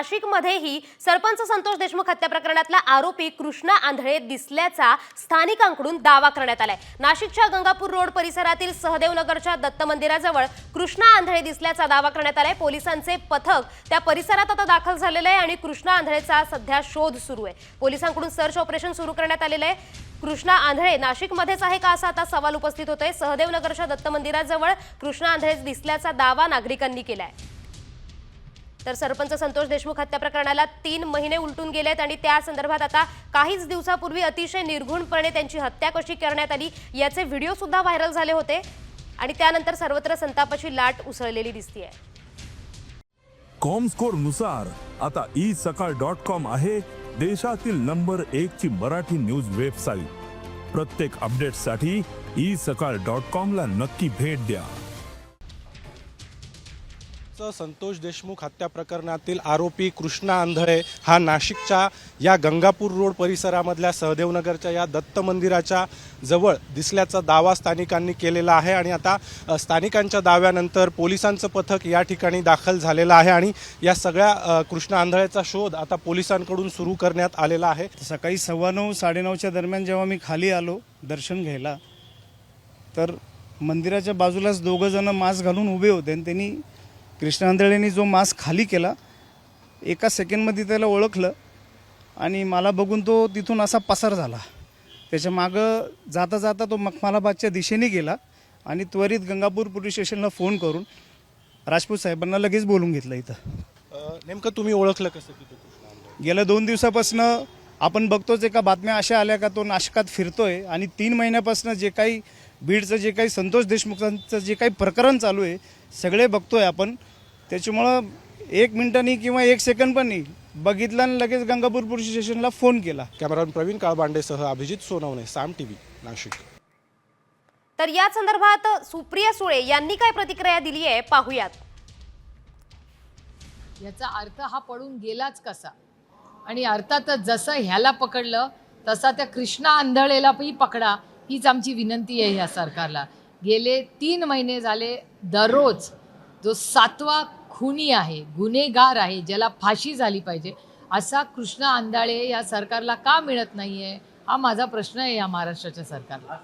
नाशिकमध्येही सरपंच संतोष देशमुख हत्या प्रकरणातला आरोपी कृष्णा आंधळे दिसल्याचा स्थानिकांकडून दावा करण्यात आलाय. नाशिकच्या गंगापूर रोड परिसरातील सहदेवनगरच्या दत्त मंदिराजवळ कृष्णा आंधळे दिसल्याचा दावा करण्यात आलाय. पोलिसांचे पथक त्या परिसरात आता दाखल झालेलं आहे आणि कृष्णा आंधळेचा सध्या शोध सुरू आहे. पोलिसांकडून सर्च ऑपरेशन सुरू करण्यात आलेलं आहे. कृष्णा आंधळे नाशिकमध्येच आहे का असा आता सवाल उपस्थित होतोय. सहदेवनगरच्या दत्त मंदिराजवळ कृष्णा आंधळे दिसल्याचा दावा नागरिकांनी केलाय. तर सरपंच संतोष देशमुख हत्या प्रकरणाला तीन महिने उलटून गेलेत आणि त्या संदर्भात आता काहीच दिवसापूर्वी अतिशय निर्घुणपणे त्यांची हत्या कशी करण्यात आली याचे व्हिडिओ सुद्धा व्हायरल झाले होते. आणि त्यानंतर सर्वत्र संतापाची लाट उसळलेली दिसतीये. कॉमस्कोरनुसार आता ई सकाळ डॉट कॉम आहे देशातील नंबर एक ची मराठी न्यूज वेबसाईट. प्रत्येक अपडेटसाठी ई सकाळ डॉट कॉम ला नक्की भेट द्या. चं संतोष देशमुख हत्या प्रकरणातील आरोपी कृष्णा आंधळे हा नाशिकच्या या गंगापूर रोड परिसरामधल्या सहदेवनगरच्या या दत्त मंदिराच्या जवळ दिसल्याचा दावा स्थानिकांनी केलेला आहे आणि आता स्थानिकांच्या दाव्यानंतर पोलिसांचं पथक या ठिकाणी दाखल झालेलं आहे आणि या सगळ्या कृष्णा आंधळेचा शोध आता पोलिसांकडून सुरू करण्यात आलेला आहे. सकाळी सव्वा नऊ साडेनऊच्या दरम्यान जेव्हा मी खाली आलो दर्शन घ्यायला तर मंदिराच्या बाजूलाच दोघं जण मास्क घालून उभे होते आणि त्यांनी कृष्ण आंधळेंनी जो मास्क खाली केला एका सेकंडमध्ये त्याला ओळखलं आणि मला बघून तो तिथून असा पसार झाला. त्याच्या मागं जाता जाता तो मखमालाबादच्या दिशेने गेला आणि त्वरित गंगापूर पोलीस स्टेशनला फोन करून राजपूत साहेबांना लगेच बोलून घेतलं इथं. नेमकं तुम्ही ओळखलं कसं की तो? कृष्णा आंधळे गेल्या दोन दिवसापासून आपण बघतोच एका बातम्या अशा आल्या का तो नाशकात फिरतोय आणि तीन महिन्यापासून जे काही बीडचं जे काही संतोष देशमुखांचं जे काही प्रकरण चालू आहे सगळे बघतोय आपण. त्याच्यामुळं एक मिनिटांनी किंवा एक सेकंड पण नाही. बघितलं आणि लगेच गंगापूर पोलीस स्टेशनला फोन केला. कॅमेरामन प्रवीण काळबांडेसह अभिजित सोनवणे साम टीव्ही नाशिक. तर या संदर्भात सुप्रिया सुळे यांनी काय प्रतिक्रिया दिली आहे पाहूयात. याचा अर्थ हा पडून गेलाच कसा? आणि अर्थातच जसं ह्याला पकडलं तसा त्या कृष्णा आंधळेलाही पकडा हीच आमची विनंती आहे ह्या सरकारला. गेले तीन महिने झाले दररोज जो सातवा खुनी आहे गुन्हेगार आहे ज्याला फाशी झाली पाहिजे असा कृष्णा आंधळे या सरकारला का मिळत नाही आहे हा माझा प्रश्न आहे या महाराष्ट्राच्या सरकारला.